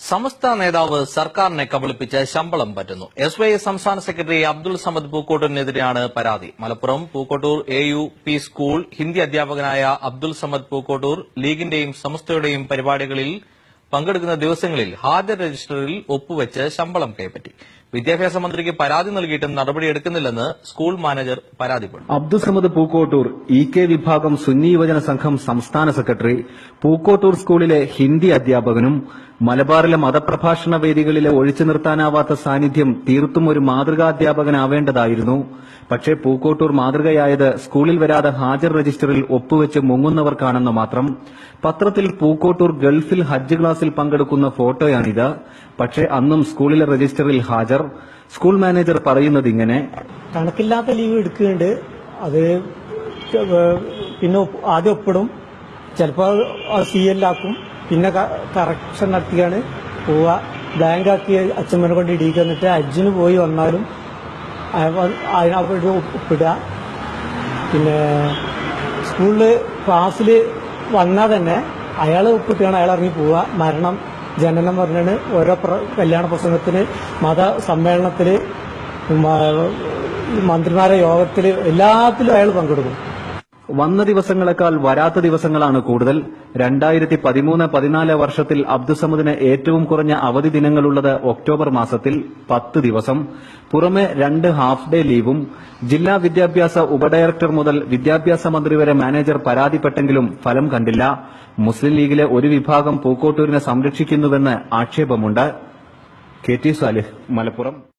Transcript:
സമസ്ത നേതാവ് സർക്കാരിനെ കബളിപ്പിച്ച് ശമ്പളം പറ്റുന്നു. എസ് വൈ എസ് സംസ്ഥാന സെക്രട്ടറി അബ്ദുൾ സമദ് പൂക്കോട്ടൂരിനെതിരെയാണ് പരാതി. Malappuram Pookkottur A U P school Hindi അധ്യാപകനായ അബ്ദുൾ സമദ് പൂക്കോട്ടൂർ ലീഗിന്റെയും സമസ്തയുടെയും പരിപാടികളിൽ പങ്കെടുക്കുന്ന ദിവസങ്ങളിൽ ഹാജർ രജിസ്റ്ററിൽ ഒപ്പുവെച്ച് ശമ്പളം കൈപ്പറ്റി. വിദ്യാഭ്യാസ മന്ത്രിക്ക് പരാതി നൽകിയിട്ടും നടപടിയെടുക്കുന്നില്ലെന്ന് സ്കൂൾ മാനേജർ പരാതിപ്പെട്ടു. അബ്ദുസമദ് പൂക്കോട്ടൂർ ഇ കെ വിഭാഗം സുന്നി യുവജന സംഘം സംസ്ഥാന സെക്രട്ടറി പൂക്കോട്ടൂർ സ്കൂളിലെ ഹിന്ദി അധ്യാപകനും മലബാറിലെ മതപ്രഭാഷണ വേദികളിലെ ഒഴിച്ചു നിർത്താനാവാത്ത സാന്നിധ്യം തീർത്തും ഒരു മാതൃകാധ്യാപകനാവേണ്ടതായിരുന്നു. പക്ഷേ പൂക്കോട്ടൂർ മാതൃകയായത് സ്കൂളിൽ വരാതെ ഹാജർ രജിസ്റ്ററിൽ ഒപ്പുവെച്ച് മുങ്ങുന്നവർക്കാണെന്ന് മാത്രം. പത്രത്തിൽ പൂക്കോട്ടൂർ ഗൾഫിൽ ഹജ്ജ് ക്ലാസിൽ പങ്കെടുക്കുന്ന ഫോട്ടോയാണിത്. പക്ഷേ അന്നും സ്കൂളിലെ രജിസ്റ്ററിൽ ഹാജർ. സ്കൂൾ മാനേജർ പറയുന്നത് ഇങ്ങനെ. കണക്കില്ലാത്ത ലീവ് എടുക്കുന്നുണ്ട്. അത് പിന്നെ ആദ്യം ഒപ്പിടും. ചിലപ്പോൾ സി എല്ലാക്കും പിന്നെ കറക്ഷൻ നടത്തിയാണ്. പോവുക. ബാങ്ക് ആക്കി അച്ഛമ്മനെ കൊണ്ട് ഇടിക്കുക എന്നിട്ട് അജ്ജിന് പോയി വന്നാലും അതിനകത്ത് ഒപ്പിടുക. പിന്നെ സ്കൂളിൽ ക്ലാസ്സിൽ വന്നാൽ തന്നെ അയാൾ ഒപ്പിട്ടാണ് അയാൾ ഇറങ്ങി പോവുക. മരണം ജനനം പറഞ്ഞാണ് ഓരോ കല്യാണ പ്രസംഗത്തിന് മത സമ്മേളനത്തിൽ മന്ത്രിമാരെ യോഗത്തിൽ എല്ലാത്തിലും അയാൾ പങ്കെടുക്കും. വന്ന ദിവസങ്ങളെക്കാൾ വരാത്ത ദിവസങ്ങളാണ് കൂടുതൽ. രണ്ടായിരത്തി പതിമൂന്ന് പതിനാല് വർഷത്തിൽ അബ്ദുസമദിന് ഏറ്റവും കുറഞ്ഞ അവധി ദിനങ്ങളുള്ളത് ഒക്ടോബർ മാസത്തിൽ പത്ത് ദിവസം. പുറമെ രണ്ട് ഹാഫ് ഡേ ലീവും. ജില്ലാ വിദ്യാഭ്യാസ ഉപഡയറക്ടർ മുതൽ വിദ്യാഭ്യാസ മന്ത്രി വരെ മാനേജർ പരാതിപ്പെട്ടെങ്കിലും ഫലം കണ്ടില്ല. മുസ്ലിം ലീഗിലെ ഒരു വിഭാഗം പൂക്കോട്ടൂരിനെ സംരക്ഷിക്കുന്നുവെന്ന് ആക്ഷേപമുണ്ട്. K T Salih Malappuram.